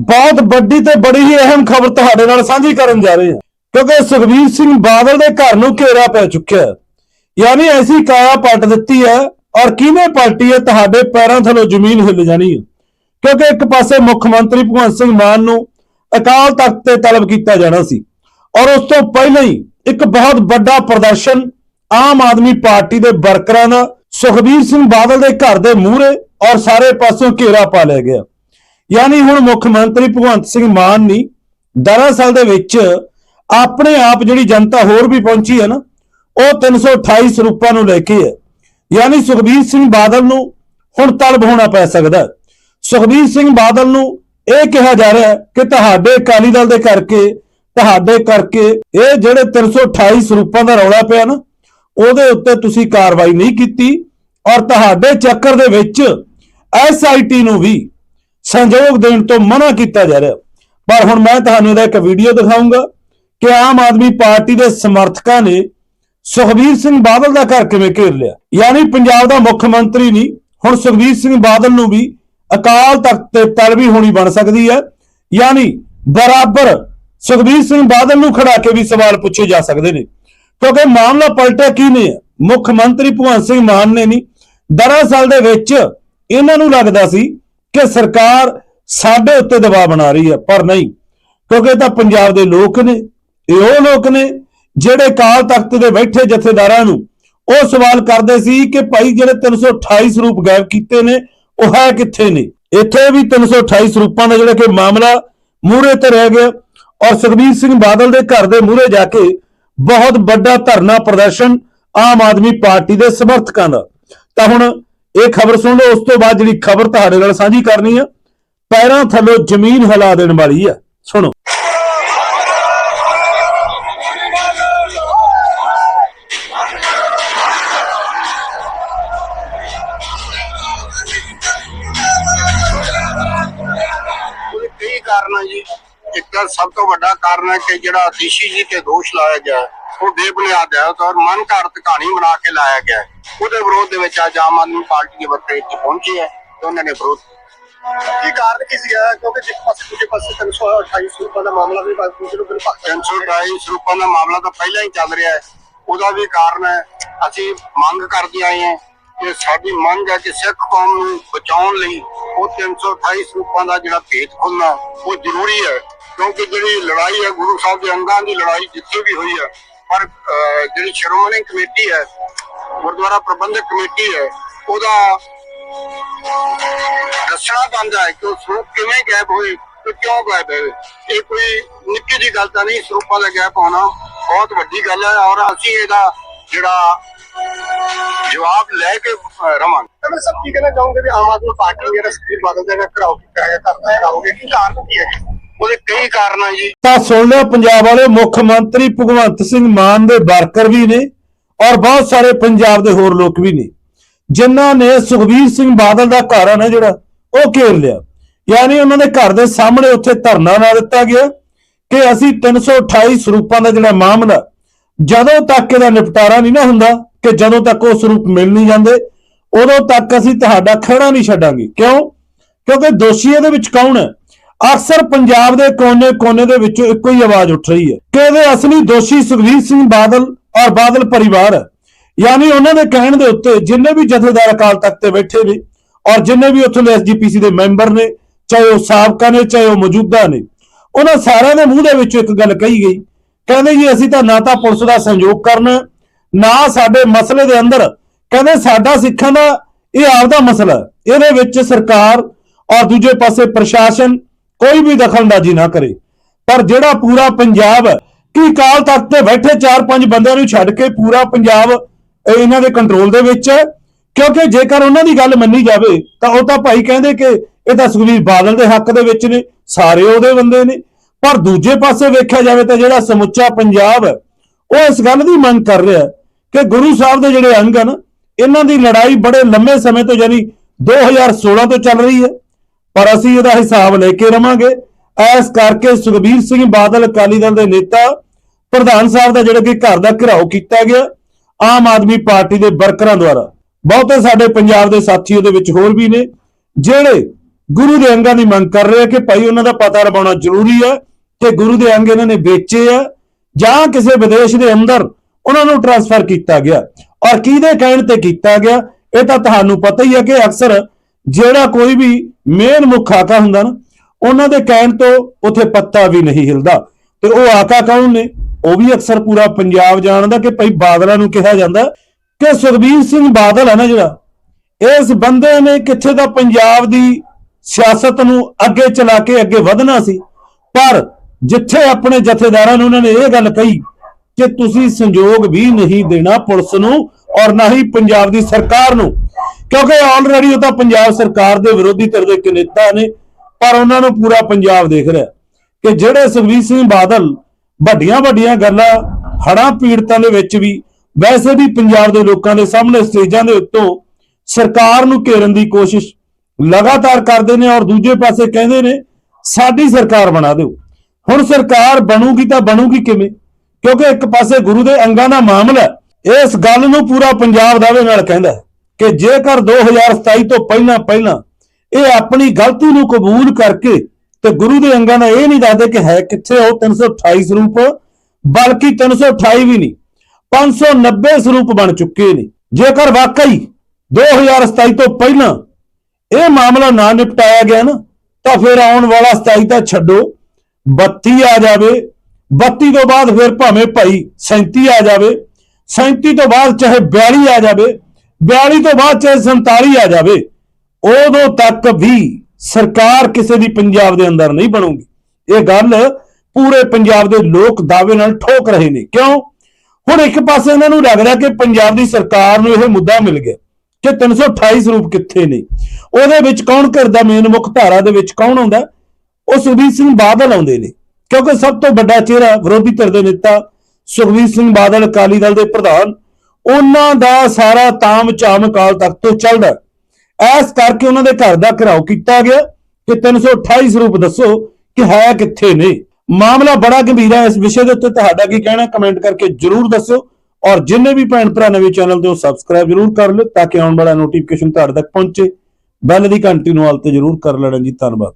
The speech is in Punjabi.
ਬਹੁਤ ਵੱਡੀ ਤੇ ਬੜੀ ਹੀ ਅਹਿਮ ਖਬਰ ਤੁਹਾਡੇ ਨਾਲ ਸਾਂਝੀ ਕਰਨ ਜਾ ਰਹੇ ਹਾਂ। ਕਿਉਂਕਿ ਸੁਖਬੀਰ ਸਿੰਘ ਬਾਦਲ ਦੇ ਘਰ ਨੂੰ ਘੇਰਾ ਪੈ ਚੁੱਕਿਆ ਹੈ। ਯਾਨੀ ਐਸੀ ਕਾਇਆ ਪਲਟ ਦਿੱਤੀ ਹੈ ਔਰ ਕਿਹਨੇ ਪਲਟੀ ਹੈ ਤੁਹਾਡੇ ਪੈਰਾਂ ਥੱਲੋਂ ਜ਼ਮੀਨ ਹਿੱਲ ਜਾਣੀ ਹੈ। ਕਿਉਂਕਿ ਇੱਕ ਪਾਸੇ ਮੁੱਖ ਮੰਤਰੀ ਭਗਵੰਤ ਸਿੰਘ ਮਾਨ ਨੂੰ ਅਕਾਲ ਤਖਤ ਤੇ ਤਲਬ ਕੀਤਾ ਜਾਣਾ ਸੀ ਔਰ ਉਸ ਤੋਂ ਪਹਿਲਾਂ ਹੀ ਇੱਕ ਬਹੁਤ ਵੱਡਾ ਪ੍ਰਦਰਸ਼ਨ ਆਮ ਆਦਮੀ ਪਾਰਟੀ ਦੇ ਵਰਕਰਾਂ ਦਾ ਸੁਖਬੀਰ ਸਿੰਘ ਬਾਦਲ ਦੇ ਘਰ ਦੇ ਮੂਹਰੇ ਔਰ ਸਾਰੇ ਪਾਸੋਂ ਘੇਰਾ ਪਾ ਲਿਆ ਗਿਆ। ਯਾਨੀ ਹੁਣ ਮੁੱਖ ਮੰਤਰੀ ਭਗਵੰਤ ਸਿੰਘ ਮਾਨ ਨਹੀਂ ਦਰਅਸਲ ਦੇ ਵਿੱਚ ਆਪਣੇ ਆਪ ਜਿਹੜੀ ਜਨਤਾ ਹੋਰ ਵੀ ਪਹੁੰਚੀ ਹੈ ਨਾ, ਉਹ 328 ਸਰੂਪਾਂ ਨੂੰ ਲੈ ਕੇ ਹੈ। ਯਾਨੀ ਸੁਖਬੀਰ ਸਿੰਘ ਬਾਦਲ ਨੂੰ ਹੁਣ ਤਲਬ ਹੋਣਾ ਪੈ ਸਕਦਾ ਸੁਖਬੀਰ ਸਿੰਘ ਬਾਦਲ ਨੂੰ ਇਹ ਕਿਹਾ ਜਾ ਰਿਹਾ ਕਿ ਤੁਹਾਡੇ ਅਕਾਲੀ ਦਲ ਦੇ ਕਰਕੇ, ਤੁਹਾਡੇ ਕਰਕੇ ਇਹ ਜਿਹੜੇ 328 ਸਰੂਪਾਂ ਦਾ ਰੌਲਾ ਪਿਆ ਨਾ, ਉਹਦੇ ਉੱਤੇ ਤੁਸੀਂ ਕਾਰਵਾਈ ਨਹੀਂ ਕੀਤੀ ਔਰ ਤੁਹਾਡੇ ਚੱਕਰ ਦੇ ਵਿੱਚ ਐਸਆਈਟੀ ਨੂੰ ਵੀ ਸੰਯੋਗ ਦੇਣ ਤੋਂ ਮਨਾ ਕੀਤਾ ਜਾ ਰਿਹਾ। ਪਰ ਹੁਣ ਮੈਂ ਤੁਹਾਨੂੰ ਇਹਦਾ ਇੱਕ ਵੀਡੀਓ ਦਿਖਾਉਂਗਾ ਕਿ ਆਮ ਆਦਮੀ ਪਾਰਟੀ ਦੇ ਸਮਰਥਕਾਂ ਨੇ ਸੁਖਬੀਰ ਸਿੰਘ ਬਾਦਲ ਦਾ ਘਰ ਕਿਵੇਂ ਘੇਰ ਲਿਆ। ਯਾਨੀ ਪੰਜਾਬ ਦਾ ਮੁੱਖ ਮੰਤਰੀ ਨਹੀਂ, ਹੁਣ ਸੁਖਬੀਰ ਸਿੰਘ ਬਾਦਲ ਨੂੰ ਵੀ ਅਕਾਲ ਤਖਤ ਤੇ ਤਲਵੀ ਹੋਣੀ ਬਣ ਸਕਦੀ ਹੈ। ਯਾਨੀ ਬਰਾਬਰ ਸੁਖਬੀਰ ਸਿੰਘ ਬਾਦਲ ਨੂੰ ਖੜਾ ਕੇ ਵੀ ਸਵਾਲ ਪੁੱਛੇ ਜਾ ਸਕਦੇ ਨੇ। ਕਿਉਂਕਿ ਮਾਮਲਾ ਪਲਟਿਆ ਕੀ ਨੇ? ਮੁੱਖ ਮੰਤਰੀ ਭਗਵੰਤ ਸਿੰਘ ਮਾਨ ਨੇ ਨਹੀਂ। ਦਰਅਸਲ ਦੇ ਵਿੱਚ ਇਹਨਾਂ ਨੂੰ ਲੱਗਦਾ ਸੀ ਕਿ ਸਰਕਾਰ ਸਾਡੇ ਉੱਤੇ ਦਬਾਅ ਬਣਾ ਰਹੀ ਹੈ, ਪਰ ਨਹੀਂ, ਕਿਉਂਕਿ ਇਹ ਤਾਂ ਪੰਜਾਬ ਦੇ ਲੋਕ ਨੇ, ਇਹ ਉਹ ਲੋਕ ਨੇ ਜਿਹੜੇ ਕਾਲ ਤਖਤ ਦੇ ਬੈਠੇ ਜਥੇਦਾਰਾਂ ਨੂੰ ਉਹ ਸਵਾਲ ਕਰਦੇ ਸੀ ਕਿ ਭਾਈ ਜਿਹੜੇ 328 ਸਰੂਪ ਗਾਇਬ ਕੀਤੇ ਨੇ, ਉਹ ਹੈ ਕਿੱਥੇ ਨੇ? ਇੱਥੇ ਵੀ 328 ਸਰੂਪਾਂ ਦਾ ਜਿਹੜਾ ਕਿ ਮਾਮਲਾ ਮੂਹਰੇ ਤੇ ਰਹਿ ਗਿਆ ਔਰ ਸੁਖਬੀਰ ਸਿੰਘ ਬਾਦਲ ਦੇ ਘਰ ਦੇ ਮੂਹਰੇ ਜਾ ਕੇ ਬਹੁਤ ਵੱਡਾ ਧਰਨਾ ਪ੍ਰਦਰਸ਼ਨ ਆਮ ਆਦਮੀ ਪਾਰਟੀ ਦੇ ਸਮਰਥਕਾਂ ਦਾ। ਤਾਂ ਹੁਣ ਇਹ ਖਬਰ ਸੁਣ ਲਓ, ਉਸ ਤੋਂ ਬਾਅਦ ਜਿਹੜੀ ਖਬਰ ਤੁਹਾਡੇ ਨਾਲ ਸਾਂਝੀ ਕਰਨੀ ਆ, ਪੈਰਾਂ ਥੱਲੋਂ ਜ਼ਮੀਨ ਹਿਲਾ ਦੇਣ ਵਾਲੀ ਆ। ਸੁਣੋ। ਕਈ ਕਾਰਨ ਹੈ ਜੀ। ਇੱਕ ਤਾਂ ਸਭ ਤੋਂ ਵੱਡਾ ਕਾਰਨ ਹੈ ਕਿ ਜਿਹੜਾ ਦੀਸ਼ੀ ਜੀ ਤੇ ਦੋਸ਼ ਲਾਇਆ ਗਿਆ ਉਹ ਬੇਬੁਨਿਆਦ ਹੈ ਔਰ ਮਨ ਘੜਤ ਕਹਾਣੀ ਬਣਾ ਕੇ ਲਾਇਆ ਗਿਆ ਹੈ। ਉਹਦੇ ਵਿਰੋਧ ਦੇ ਵਿੱਚ ਅੱਜ ਆਮ ਆਦਮੀ ਪਾਰਟੀ ਦੇ ਵਰਕਰ ਇੱਥੇ ਪਹੁੰਚੇ ਹੈ ਤੇ ਉਹਨਾਂ ਨੇ ਵਿਰੋਧ ਕੀ ਕਾਰਨ ਕੀ ਸੀਗਾ? ਕਿਉਂਕਿ ਜਿਸ ਪਾਸੇ ਦੂਜੇ ਪਾਸੇ 328 ਰੁਪਏ ਦਾ ਮਾਮਲਾ ਵੀ ਦੂਜੇ ਨੂੰ ਬਿਲ ਭਗਤ 322 ਸਰੂਪਾਂ ਦਾ ਮਾਮਲਾ ਤਾਂ ਪਹਿਲਾਂ ਹੀ ਚੱਲ ਰਿਹਾ ਹੈ। ਉਹਦਾ ਵੀ ਕਾਰਨ ਹੈ ਅਸੀਂ ਮੰਗ ਕਰਦੇ ਆਏ ਹਾਂ ਕਿ ਸਾਡੀ ਮੰਗ ਹੈ ਕਿ ਸਿੱਖ ਕੌਮ ਨੂੰ ਬਚਾਉਣ ਲਈ ਉਹ 328 ਸਰੂਪਾਂ ਦਾ ਜਿਹੜਾ ਭੇਤ ਖੁੱਲਣਾ ਉਹ ਜ਼ਰੂਰੀ ਹੈ। ਕਿਉਂਕਿ ਜਿਹੜੀ ਲੜਾਈ ਹੈ ਗੁਰੂ ਸਾਹਿਬ ਦੇ ਅੰਗਾਂ ਦੀ ਲੜਾਈ ਜਿੱਥੇ ਵੀ ਹੋਈ ਹੈ ਪਰ ਜਿਹੜੀ ਸ਼੍ਰੋਮਣੀ ਕਮੇਟੀ ਹੈ ਗੁਰਦੁਆਰਾ ਪ੍ਰਬੰਧਕ ਕਮੇਟੀ ਹੈ ਉਹਦਾ ਦੱਸਣਾ ਬਣਦਾ ਹੈ ਕਿ ਉਹ ਸਰੂਪ ਕਿਵੇਂ ਗਾਇਬ ਹੋਏ ਤੇ ਕਿਉਂ ਗਾਇਬ ਹੋਏ। ਇਹ ਕੋਈ ਨਿੱਕੀ ਜੀ ਗੱਲ ਤਾਂ ਨਹੀਂ ਸਰੂਪਾਂ ਦਾ ਗਾਇਬ ਹੋਣਾ ਬਹੁਤ ਵੱਡੀ ਗੱਲ ਹੈ ਔਰ ਅਸੀਂ ਇਹਦਾ ਜਿਹੜਾ ਜਵਾਬ ਲੈ ਕੇ ਅਹ, ਰਵਾਂਗੇ। ਮੈਂ ਸਭ ਕੀ ਕਹਿਣਾ ਚਾਹੂੰਗਾ ਵੀ ਆਮ ਆਦਮੀ ਪਾਰਟੀ ਜਿਹੜਾ ਸੁਖਬੀਰ ਬਾਦਲ ਦਾ ਘਰਾਓ ਕੀਤਾ ਹੈ ਕਰਦਾ ਹੈ ਹੋਗੇ ਕੀ ਕਾਰਨ ਕੀ ਹੈ ਉਹਦੇ ਕਈ ਕਾਰਨ ਹੈ ਜੀ। ਤਾਂ ਸੁਣ ਲਿਆ ਪੰਜਾਬ ਵਾਲੇ ਮੁੱਖ ਮੰਤਰੀ ਭਗਵੰਤ ਸਿੰਘ ਮਾਨ ਦੇ ਵਰਕਰ ਵੀ ਨੇ ਔਰ ਬਹੁਤ ਸਾਰੇ ਪੰਜਾਬ ਦੇ ਹੋਰ ਲੋਕ ਵੀ ਨੇ। ਜਿਨ੍ਹਾਂ ਨੇ ਸੁਖਬੀਰ ਸਿੰਘ ਬਾਦਲ ਦਾ ਘਰ ਆ ਨਾ ਜਿਹੜਾ, ਉਹ ਘੇਰ ਲਿਆ। ਯਾਨੀ ਉਹਨਾਂ ਦੇ ਘਰ ਦੇ ਸਾਹਮਣੇ ਉੱਥੇ ਧਰਨਾ ਲਾ ਦਿੱਤਾ ਗਿਆ ਕਿ ਅਸੀਂ 328 ਸਰੂਪਾਂ ਦਾ ਜਿਹੜਾ ਮਾਮਲਾ, ਜਦੋਂ ਤੱਕ ਇਹਦਾ ਨਿਪਟਾਰਾ ਨਹੀਂ ਨਾ ਹੁੰਦਾ ਕਿ ਜਦੋਂ ਤੱਕ ਉਹ ਸਰੂਪ ਮਿਲ ਨਹੀਂ ਜਾਂਦੇ, ਉਦੋਂ ਤੱਕ ਅਸੀਂ ਤੁਹਾਡਾ ਖੜਾ ਨਹੀਂ ਛੱਡਾਂਗੇ। ਕਿਉਂ? ਕਿਉਂਕਿ ਦੋਸ਼ੀ ਇਹਦੇ ਵਿੱਚ ਕੌਣ ਹੈ? ਅਕਸਰ ਪੰਜਾਬ ਦੇ ਕੋਨੇ-ਕੋਨੇ ਦੇ ਵਿੱਚੋਂ ਇੱਕੋ ਹੀ ਆਵਾਜ਼ ਉੱਠ ਰਹੀ ਹੈ ਕਿ ਇਹਦੇ ਅਸਲੀ ਦੋਸ਼ੀ ਸੁਖਬੀਰ ਸਿੰਘ ਬਾਦਲ ਔਰ ਬਾਦਲ ਪਰਿਵਾਰ ਹੈ। ਯਾਨੀ ਉਹਨਾਂ ਦੇ ਕਹਿਣ ਦੇ ਉੱਤੇ ਜਿੰਨੇ ਵੀ ਜਥੇਦਾਰ ਅਕਾਲ ਤਖਤ ਤੇ ਬੈਠੇ ਨੇ ਔਰ ਜਿੰਨੇ ਵੀ ਉੱਥੋਂ ਦੇ ਐਸਜੀਪੀਸੀ ਦੇ ਮੈਂਬਰ ਨੇ, ਚਾਹੇ ਉਹ ਸਾਬਕਾ ਨੇ, ਚਾਹੇ ਉਹ ਮੌਜੂਦਾ ਨੇ, ਉਹਨਾਂ ਸਾਰਿਆਂ ਦੇ ਮੂੰਹ ਦੇ ਵਿੱਚੋਂ ਇੱਕ ਗੱਲ ਕਹੀ ਗਈ, ਕਹਿੰਦੇ ਜੀ ਅਸੀਂ ਤਾਂ ਨਾ ਤਾਂ ਪੁਲਿਸ ਦਾ ਸਹਿਯੋਗ ਕਰਨਾ ਨਾ ਸਾਡੇ ਮਸਲੇ ਦੇ ਅੰਦਰ, ਕਹਿੰਦੇ ਸਾਡਾ ਸਿੱਖਾਂ ਦਾ ਇਹ ਆਪਦਾ ਮਸਲਾ ਇਹਦੇ ਵਿੱਚ ਸਰਕਾਰ ਔਰ ਦੂਜੇ ਪਾਸੇ ਪ੍ਰਸ਼ਾਸਨ ਕੋਈ ਵੀ ਦਖਲਅੰਦਾਜ਼ੀ ਨਾ ਕਰੇ। ਪਰ ਜਿਹੜਾ ਪੂਰਾ ਪੰਜਾਬ ਹੈ ਕਿ ਕਾਲ ਤਖਤ ਤੇ ਬੈਠੇ 4-5 ਬੰਦਿਆਂ ਨੂੰ ਛੱਡ ਕੇ ਪੂਰਾ ਪੰਜਾਬ ਇਹਨਾਂ ਦੇ ਕੰਟਰੋਲ ਦੇ ਵਿੱਚ ਹੈ। ਕਿਉਂਕਿ ਜੇਕਰ ਉਹਨਾਂ ਦੀ ਗੱਲ ਮੰਨੀ ਜਾਵੇ, ਤਾਂ ਉਹ ਤਾਂ ਭਾਈ ਕਹਿੰਦੇ ਕਿ ਇਹ ਤਾਂ ਸੁਖਬੀਰ ਬਾਦਲ ਦੇ ਹੱਕ ਦੇ ਵਿੱਚ ਨੇ, ਸਾਰੇ ਉਹਦੇ ਬੰਦੇ ਨੇ। ਪਰ ਦੂਜੇ ਪਾਸੇ ਵੇਖਿਆ ਜਾਵੇ ਤਾਂ ਜਿਹੜਾ ਸਮੁੱਚਾ ਪੰਜਾਬ ਹੈ, ਉਹ ਇਸ ਗੱਲ ਦੀ ਮੰਗ ਕਰ ਰਿਹਾ ਕਿ ਗੁਰੂ ਸਾਹਿਬ ਦੇ ਜਿਹੜੇ ਅੰਗ ਹਨ, ਇਹਨਾਂ ਦੀ ਲੜਾਈ ਬੜੇ ਲੰਮੇ ਸਮੇਂ ਤੋਂ ਯਾਨੀ 2016 ਤੋਂ ਚੱਲ ਰਹੀ ਹੈ। ਪਰ ਅਸੀਂ ਇਹਦਾ ਹਿਸਾਬ ਲੈ ਕੇ ਰਵਾਂਗੇ। ਐਸ ਕਰਕੇ ਸੁਖਬੀਰ ਸਿੰਘ ਬਾਦਲ ਅਕਾਲੀ ਦਲ ਦੇ ਨੇਤਾ, ਪ੍ਰਧਾਨ ਸਾਹਿਬ ਦਾ ਜਿਹੜਾ ਕਿ ਘਰ ਦਾ ਘਿਰਾਓ ਕੀਤਾ ਗਿਆ, ਆਮ ਆਦਮੀ ਪਾਰਟੀ ਦੇ ਵਰਕਰਾਂ ਦੁਆਰਾ। ਬਹੁਤੇ ਸਾਡੇ ਪੰਜਾਬ ਦੇ ਸਾਥੀ ਉਹਦੇ ਵਿੱਚ ਹੋਰ ਵੀ ਨੇ, ਜਿਹੜੇ ਗੁਰੂ ਦੇ ਅੰਗਾਂ ਦੀ ਮੰਗ ਕਰ ਰਹੇ ਆ ਕਿ ਭਾਈ ਉਹਨਾਂ ਦਾ ਪਤਾ ਲਗਾਉਣਾ ਜ਼ਰੂਰੀ ਹੈ ਕਿ ਗੁਰੂ ਦੇ ਅੰਗ ਇਹਨਾਂ ਨੇ ਵੇਚੇ ਆ, ਜਾਂ ਕਿਸੇ ਵਿਦੇਸ਼ ਦੇ ਅੰਦਰ ਉਹਨਾਂ ਨੂੰ ਟ੍ਰਾਂਸਫਰ ਕੀਤਾ ਗਿਆ। ਔਰ ਕਿਹਦੇ ਕਹਿਣ ਤੇ ਕੀਤਾ ਗਿਆ, ਇਹ ਤਾਂ ਤੁਹਾਨੂੰ ਪਤਾ ਹੀ ਹੈ ਕਿ ਅਕਸਰ ਜਿਹੜਾ ਕੋਈ ਵੀ ਮੇਨ ਮੁੱਖ ਆਕਾ ਹੁੰਦਾ ਨਾ, ਉਹਨਾਂ ਦੇ ਕਹਿਣ ਤੋਂ ਉਥੇ ਪੱਤਾ ਵੀ ਨਹੀਂ ਹਿਲਦਾ। ਤੇ ਉਹ ਆਕਾ ਕੌਣ ਨੇ? ਉਹ ਵੀ ਅਕਸਰ ਪੂਰਾ ਪੰਜਾਬ ਜਾਣਦਾ ਕਿ ਭਾਈ ਬਾਦਲਾਂ ਨੂੰ ਕਿਹਾ ਜਾਂਦਾ ਕਿ ਸੁਖਬੀਰ ਸਿੰਘ ਬਾਦਲ ਹੈ ਨਾ ਜਿਹੜਾ, ਇਸ ਬੰਦੇ ਨੇ ਕਿੱਥੇ ਦਾ ਪੰਜਾਬ ਦੀ ਸਿਆਸਤ ਨੂੰ ਅੱਗੇ ਚਲਾ ਕੇ ਅੱਗੇ ਵਧਣਾ ਸੀ। ਪਰ ਜਿੱਥੇ ਆਪਣੇ ਜਥੇਦਾਰਾਂ ਨੂੰ ਉਹਨਾਂ ਨੇ ਇਹ ਗੱਲ ਕਹੀ ਕਿ ਤੁਸੀਂ ਸੰਯੋਗ ਵੀ ਨਹੀਂ ਦੇਣਾ ਪੁਲਿਸ ਨੂੰ ਔਰ ਨਾ ਹੀ ਪੰਜਾਬ ਦੀ ਸਰਕਾਰ ਨੂੰ। ਕਿਉਂਕਿ ਆਲਰੇਡੀ ਉਹ ਤਾਂ ਪੰਜਾਬ ਸਰਕਾਰ ਦੇ ਵਿਰੋਧੀ ਧਿਰ ਦੇ ਇੱਕ ਨੇਤਾ ਨੇ, ਪਰ ਉਹਨਾਂ ਨੂੰ ਪੂਰਾ ਪੰਜਾਬ ਦੇਖ ਰਿਹਾ ਕਿ ਜਿਹੜੇ ਸੁਖਬੀਰ ਸਿੰਘ ਬਾਦਲ ਵੱਡੀਆਂ ਵੱਡੀਆਂ ਗੱਲਾਂ, ਹੜ੍ਹਾਂ ਪੀੜਤਾਂ ਦੇ ਵਿੱਚ ਵੀ, ਵੈਸੇ ਵੀ ਪੰਜਾਬ ਦੇ ਲੋਕਾਂ ਦੇ ਸਾਹਮਣੇ ਸਟੇਜਾਂ ਦੇ ਉੱਤੋਂ ਸਰਕਾਰ ਨੂੰ ਘੇਰਨ ਦੀ ਕੋਸ਼ਿਸ਼ ਲਗਾਤਾਰ ਕਰਦੇ ਨੇ ਔਰ ਦੂਜੇ ਪਾਸੇ ਕਹਿੰਦੇ ਨੇ, ਸਾਡੀ ਸਰਕਾਰ ਬਣਾ ਦਿਓ। ਹੁਣ ਸਰਕਾਰ ਬਣੂਗੀ ਤਾਂ ਬਣੂਗੀ ਕਿਵੇਂ? ਕਿਉਂਕਿ ਇੱਕ ਪਾਸੇ ਗੁਰੂ ਦੇ ਅੰਗਾਂ ਦਾ ਮਾਮਲਾ ਇਸ ਗੱਲ ਨੂੰ ਪੂਰਾ ਪੰਜਾਬ ਦਾਅਵੇ ਨਾਲ ਕਹਿੰਦਾ ਕਿ ਜੇਕਰ 2027 ਤੋਂ ਪਹਿਲਾਂ ਪਹਿਲਾਂ ਇਹ ਆਪਣੀ ਗਲਤੀ ਨੂੰ ਕਬੂਲ ਕਰਕੇ ਤੇ ਗੁਰੂ ਦੇ ਅੰਗਾਂ ਦਾ ਇਹ ਨਹੀਂ ਦੱਸਦੇ ਕਿ ਹੈ ਕਿੱਥੇ ਉਹ 328 ਸਰੂਪ, ਬਲਕਿ 328 ਵੀ ਨਹੀਂ 590 ਸਰੂਪ ਬਣ ਚੁੱਕੇ ਨੇ। ਜੇਕਰ ਵਾਕਈ 2027 ਤੋਂ ਪਹਿਲਾਂ ਇਹ ਮਾਮਲਾ ਨਾ ਨਿਪਟਾਇਆ ਗਿਆ ਨਾ, ਤਾਂ ਫਿਰ ਆਉਣ ਵਾਲਾ 27 ਤਾਂ ਛੱਡੋ 32 ਆ ਜਾਵੇ 32 ਤੋਂ ਬਾਅਦ ਫਿਰ ਭਾਵੇਂ ਭਾਈ 37 ਆ ਜਾਵੇ 37 ਤੋਂ ਬਾਅਦ ਚਾਹੇ 42 ਆ ਜਾਵੇ 42 ਤੋਂ ਬਾਅਦ ਚਾਹੇ 47 ਆ ਜਾਵੇ, ਉਦੋਂ ਤੱਕ ਵੀ ਸਰਕਾਰ ਕਿਸੇ ਦੀ ਪੰਜਾਬ ਦੇ ਅੰਦਰ ਨਹੀਂ ਬਣੂਗੀ। ਇਹ ਗੱਲ ਪੂਰੇ ਪੰਜਾਬ ਦੇ ਲੋਕ ਦਾਅਵੇ ਨਾਲ ਠੋਕ ਰਹੇ ਨੇ। ਕਿਉਂ? ਹੁਣ ਇੱਕ ਪਾਸੇ ਇਹਨਾਂ ਨੂੰ ਲੱਗ ਰਿਹਾ ਕਿ ਪੰਜਾਬ ਦੀ ਸਰਕਾਰ ਨੂੰ ਇਹ ਮੁੱਦਾ ਮਿਲ ਗਿਆ ਕਿ 328 ਸਰੂਪ ਕਿੱਥੇ ਨੇ। ਉਹਦੇ ਵਿੱਚ ਕੌਣ ਕਰਦਾ? ਮੇਨ ਮੁੱਖ ਧਾਰਾ ਦੇ ਵਿੱਚ ਕੌਣ ਆਉਂਦਾ? ਉਹ ਸੁਖਬੀਰ ਸਿੰਘ ਬਾਦਲ ਆਉਂਦੇ ਨੇ। ਕਿਉਂਕਿ ਸਭ ਤੋਂ ਵੱਡਾ ਚਿਹਰਾ ਵਿਰੋਧੀ ਧਿਰ ਦੇ ਨੇਤਾ ਸੁਖਬੀਰ ਸਿੰਘ ਬਾਦਲ, ਅਕਾਲੀ ਦਲ ਦੇ ਪ੍ਰਧਾਨ ਉਹਨਾਂ ਦਾ ਸਾਰਾ ਤਾਮ ਝਾਮ ਕਾਲ ਤਖਤ ਤੋਂ ਚੱਲਦਾ ਹੈ। ਐਸ ਕਰਕੇ ਉਹਨਾਂ ਦੇ ਘਰ ਦਾ ਘਿਰਾਓ ਕੀਤਾ ਗਿਆ ਕਿ 328 ਸਰੂਪ ਦੱਸੋ ਕਿ ਹੈ ਕਿੱਥੇ ਨੇ। ਮਾਮਲਾ ਬੜਾ ਗੰਭੀਰ ਹੈ। ਇਸ ਵਿਸ਼ੇ ਦੇ ਉੱਤੇ ਤੁਹਾਡਾ ਕੀ ਕਹਿਣਾ ਕਮੈਂਟ ਕਰਕੇ ਜਰੂਰ ਦੱਸੋ। ਔਰ ਜਿੰਨੇ ਵੀ ਭੈਣ ਭਰਾ ਨਵੇਂ ਚੈਨਲ ਤੇ ਉਹ ਸਬਸਕ੍ਰਾਈਬ ਜਰੂਰ ਕਰ ਲਿਓ ਤਾਂ ਕਿ ਆਉਣ ਵਾਲਾ ਨੋਟੀਫਿਕੇਸ਼ਨ ਤੁਹਾਡੇ ਤੱਕ ਪਹੁੰਚੇ। ਬੈਲ ਦੀ ਘੰਟੀ ਨੂੰ ਹਾਲ ਤੇ ਜਰੂਰ ਕਰ ਲੈਣਾ ਜੀ। ਧੰਨਵਾਦ।